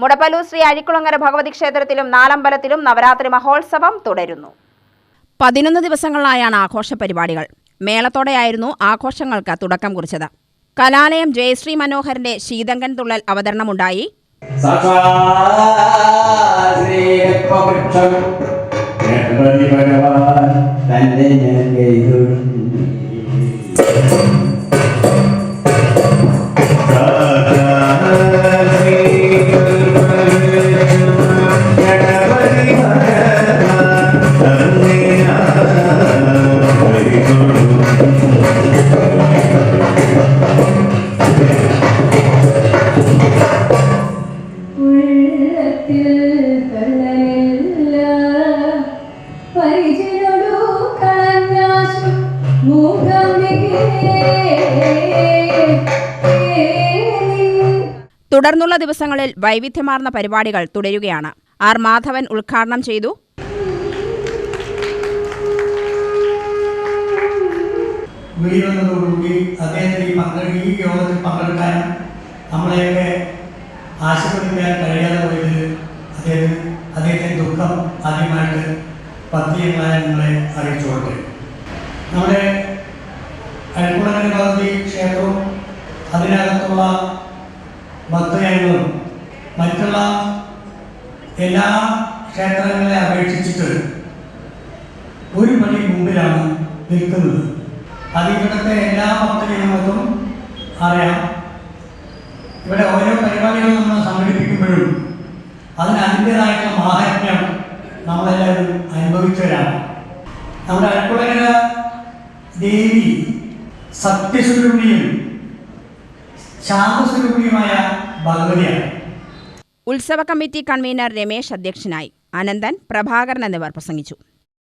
മുടപ്പല്ലൂർ ശ്രീ അഴിക്കുളങ്ങര ഭഗവതി ക്ഷേത്രത്തിലും നാലമ്പലത്തിലും നവരാത്രി മഹോത്സവം തുടരുന്നു. പതിനൊന്ന് ദിവസങ്ങളിലായാണ് ആഘോഷ പരിപാടികൾ. മേളത്തോടെയായിരുന്നു ആഘോഷങ്ങൾക്ക് തുടക്കം കുറിച്ചത്. കലാലയം ജയശ്രീ മനോഹരന്റെ ശീതങ്കൻ തുള്ളൽ അവതരണമുണ്ടായി. സാക്ഷാത്രീയത്വവൃക്ഷം തുടർന്നുള്ള ദിവസങ്ങളിൽ വൈവിധ്യമാർന്ന പരിപാടികൾ തുടരുകയാണ്. ആർ മാധവൻ ഉദ്ഘാടനം ചെയ്തു. അദ്ദേഹത്തിന് ഈ ദുഃഖം ആദ്യമായിട്ട് പത്രികകളായി നിങ്ങളെ നമ്മുടെ അഴക്കുളങ്ങര ഭഗവതി ക്ഷേത്രവും അതിനകത്തുള്ള ഭക്തജനങ്ങളും മറ്റുള്ള എല്ലാ ക്ഷേത്രങ്ങളെ അപേക്ഷിച്ചിട്ട് ഒരു പടി മുമ്പിലാണ് നിൽക്കുന്നത്. അത് എല്ലാ ഭക്തജനങ്ങൾക്കും അറിയാം. ഇവിടെ ഓരോ പരിപാടികളും നമ്മൾ സംഘടിപ്പിക്കുമ്പോഴും അതിന് അതിന്റെതായിട്ടുള്ള മാഹാത്മ്യം നമ്മളെല്ലാവരും അനുഭവിച്ചവരാണ്. നമ്മുടെ അഴക്കുളങ്ങര ദേവി സത്യസ്വരൂപിയും ശാന്തസ്വരൂപിയുമായ ഭഗവതിയാണ്. ഉത്സവ കമ്മിറ്റി കൺവീനർ രമേശ് അധ്യക്ഷനായി. അനന്തൻ പ്രഭാകരൻ എന്നിവർ പ്രസംഗിച്ചു.